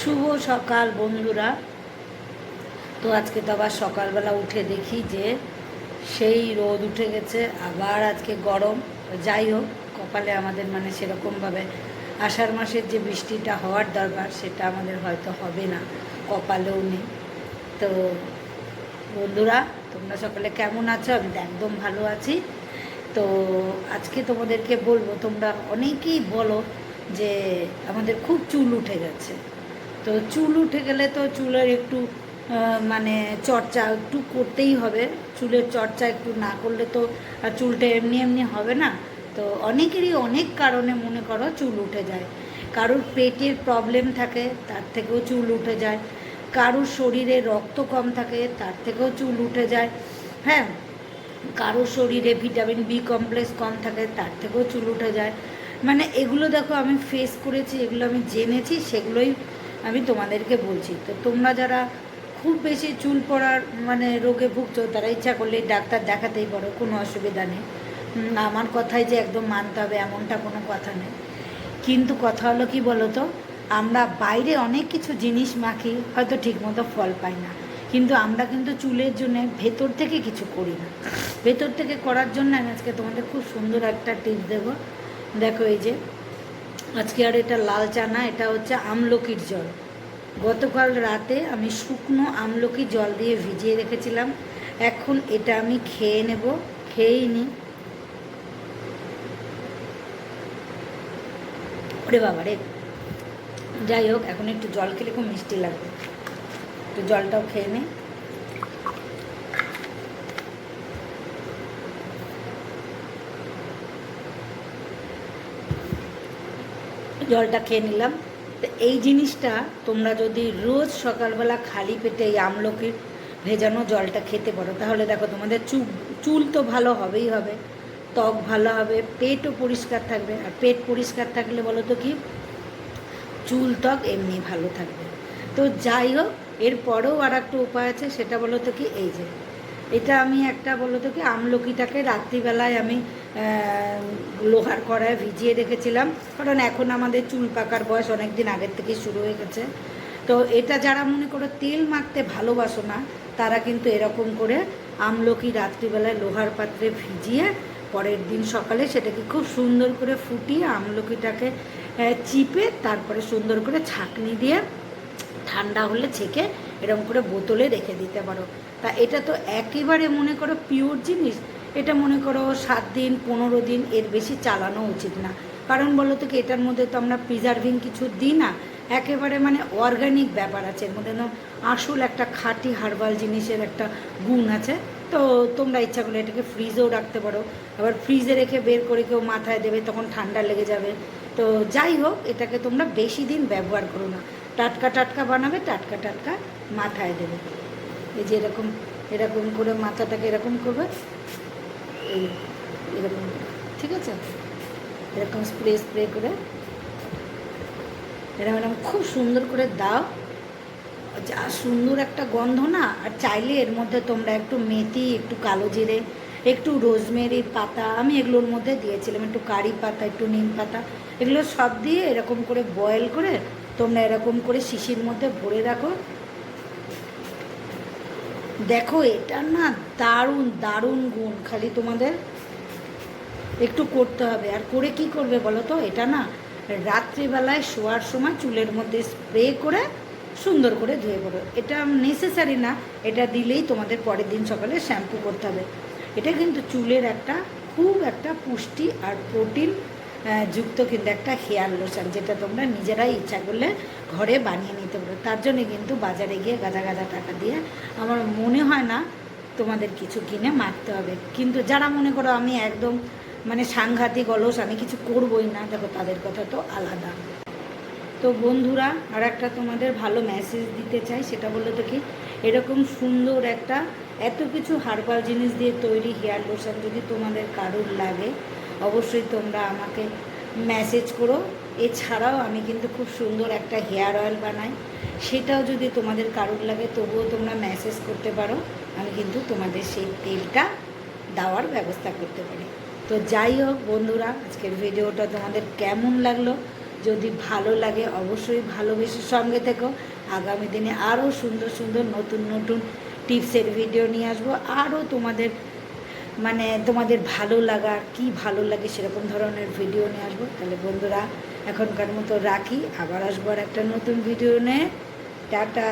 শুভ সকাল, বন্ধুরা। তো আজকে তো আবার সকালবেলা উঠে দেখি যে সেই রোদ উঠে গেছে, আবার আজকে গরম। যাই হোক, কপালে আমাদের মানে সেরকমভাবে আষাঢ় মাসের যে বৃষ্টিটা হওয়ার দরকার, সেটা আমাদের হয়তো হবে না, কপালেও নেই। তো বন্ধুরা, তোমরা সকলে কেমন আছো? আমি একদম ভালো আছি। তো আজকে তোমাদেরকে বলব, তোমরা অনেকেই বলো যে আমাদের খুব চুল উঠে গেছে। তো চুল উঠে গেলে তো চুলের একটু মানে চর্চা একটু করতেই হবে। চুলের চর্চা একটু না করলে তো আর চুলটা এমনি এমনি হবে না। তো অনেকেরই অনেক কারণে মনে করো চুল উঠে যায়। কারোর পেটের প্রবলেম থাকে, তার থেকেও চুল উঠে যায়। কারোর শরীরে রক্ত কম থাকে, তার থেকেও চুল উঠে যায়। হ্যাঁ কারোর শরীরে ভিটামিন বি কমপ্লেক্স কম থাকে, তার থেকেও চুল উঠে যায়। মানে এগুলো দেখো আমি ফেস করেছি, এগুলো আমি জেনেছি, সেগুলোই আমি তোমাদেরকে বলছি, তো তোমরা যারা খুব বেশি চুল পড়ার মানে রোগে ভুগছো, তারা ইচ্ছা করলে ডাক্তার দেখাতেই পারো, কোনো অসুবিধা নেই। আমার কথাই যে একদম মানতে হবে, এমনটা কোনো কথা নেই। কিন্তু কথা হলো কি বলো তো আমরা বাইরে অনেক কিছু জিনিস মাখি, হয়তো ঠিকমতো ফল পাই না। কিন্তু আমরা কিন্তু চুলের জন্য ভেতর থেকে কিছু করি না। ভেতর থেকে করার জন্য আমি আজকে তোমাদের খুব সুন্দর একটা টিপস দেবো। দেখো এই যে আজকে আর এটা লাল চা না, এটা হচ্ছে আমলকির জল। গতকাল রাতে আমি শুকনো আমলকি জল দিয়ে ভিজিয়ে রেখেছিলাম। এখন এটা আমি খেয়ে নেব, খেয়েই নিই ওরে বাবা রে। যাই হোক, এখন একটু জল খেলে খুব মিষ্টি লাগবে। একটু জলটাও খেয়ে নিই জলটা খেয়ে নিলাম। তো এই জিনিসটা তোমরা যদি রোজ সকালবেলা খালি পেটে এই আমলকির ভেজানো জলটা খেতে পারো, তাহলে দেখো তোমাদের চুল চুল তো ভালো হবেই হবে, ত্বক ভালো হবে, পেটও পরিষ্কার থাকবে। আর পেট পরিষ্কার থাকলে বলো তো কি? চুল, ত্বক এমনি ভালো থাকবে। তো যাই হোক, এরপরেও আর একটা উপায় আছে, সেটা বলো তো কি? এই যে এটা আমি একটা বলো তো কি, আমলকিটাকে রাত্রিবেলায় আমি লোহার কড়ায় ভিজিয়ে রেখেছিলাম। কারণ এখন আমাদের চুল পাকার বয়স অনেক দিন আগের থেকেই শুরু হয়ে গেছে। তো এটা যারা মনে করো তেল মাখতে ভালোবাসো না, তারা কিন্তু এরকম করে আমলকি রাত্রিবেলায় লোহার পাত্রে ভিজিয়ে পরের দিন সকালে সেটাকে খুব সুন্দর করে ফুটিয়ে আমলকিটাকে চিপে তারপরে সুন্দর করে ছাঁকনি দিয়ে ঠান্ডা হলে ছেঁকে এরকম করে বোতলে রেখে দিতে পারো। তা এটা তো একেবারে মনে করো পিওর জিনিস। এটা মনে করো সাত দিন, পনেরো দিন এর বেশি চালানো উচিত না। কারণ বলো তো কি, এটার মধ্যে তো আমরা প্রিজার্ভিং কিছু দিই না। একেবারে মানে অর্গানিক ব্যাপার আছে। এর মধ্যে আসল একটা খাঁটি হার্বাল জিনিসের একটা গুণ আছে। তো তোমরা ইচ্ছা করলে এটাকে ফ্রিজেও রাখতে পারো। আবার ফ্রিজে রেখে বের করে কেউ মাথায় দেবে, তখন ঠান্ডা লেগে যাবে। তো যাই হোক, এটাকে তোমরা বেশি দিন ব্যবহার করো না। টাটকা টাটকা বানাবে, টাটকা টাটকা মাথায় দেবে। এই যে এরকম এরকম করে মাথাটাকে এরকম করবে। এই এরকম ঠিক আছে? এরকম স্প্রে স্প্রে করে। এরকম এরকম খুব সুন্দর করে দাও। যা সুন্দর একটা গন্ধ না, আর চাইলে এর মধ্যে তোমরা একটু মেথি, একটু কালো জিরে, একটু রোজমেরির পাতা, আমি এগুলোর মধ্যে দিয়েছিলাম, একটু কারি পাতা, একটু নিম পাতা। এগুলো সব দিয়ে এরকম করে বয়েল করে তোমরা এরকম করে শিশির মধ্যে ভরে রাখো। দেখো, এটা না দারুণ দারুণ গুণ। খালি তোমাদের একটু করতে হবে। আর করে কি করবে বলো তো? এটা না রাত্রিবেলায় শোয়ার সময় চুলের মধ্যে স্প্রে করে সুন্দর করে ধুয়ে পড়ো। এটা নেসেসারি না। এটা দিলেই তোমাদের পরের দিন সকালে শ্যাম্পু করতে হবে। এটা কিন্তু চুলের একটা খুব একটা পুষ্টি আর প্রোটিন যুক্ত কিন্তু একটা হেয়ার লোশন, যেটা তোমরা নিজেরাই ইচ্ছা করলে ঘরে বানিয়ে নিতে পারো। তার জন্য কিন্তু বাজারে গিয়ে গাদা গাদা টাকা দিয়ে আমার মনে হয় না তোমাদের কিছু কিনে মারতে হবে। কিন্তু যারা মনে করো আমি একদম মানে সাংঘাতিক অলস, আমি কিছু করবই না, দেখো তাদের কথা তো আলাদা। তো বন্ধুরা আর একটা তোমাদের ভালো মেসেজ দিতে চাই, সেটা বলল তো কি এরকম সুন্দর একটা এত কিছু হার্বাল জিনিস দিয়ে তৈরি হেয়ার লোশন যদি তোমাদের কারুর লাগে অবশ্যই তোমরা আমাকে মেসেজ করো। এছাড়াও আমি কিন্তু খুব সুন্দর একটা হেয়ার অয়েল বানাই। সেটাও যদি তোমাদের কারুর লাগে, তবুও তোমরা মেসেজ করতে পারো। আমি কিন্তু তোমাদের সেই তেলটা দেওয়ার ব্যবস্থা করতে পারি। তো যাই হোক বন্ধুরা, আজকের ভিডিওটা তোমাদের কেমন লাগল? যদি ভালো লাগে অবশ্যই ভালোবেসে সঙ্গে থেকো। আগামী দিনে আরও সুন্দর সুন্দর নতুন নতুন টিপসের ভিডিও নিয়ে আসব। আরও তোমাদের মানে তোমাদের ভালো লাগা, কি ভালো লাগে সেরকম ধরনের ভিডিও নিয়ে আসব। তাহলে বন্ধুরা, এখনকার মতো রাখি, আবার আসব আর একটা নতুন ভিডিও নিয়ে। টাটা!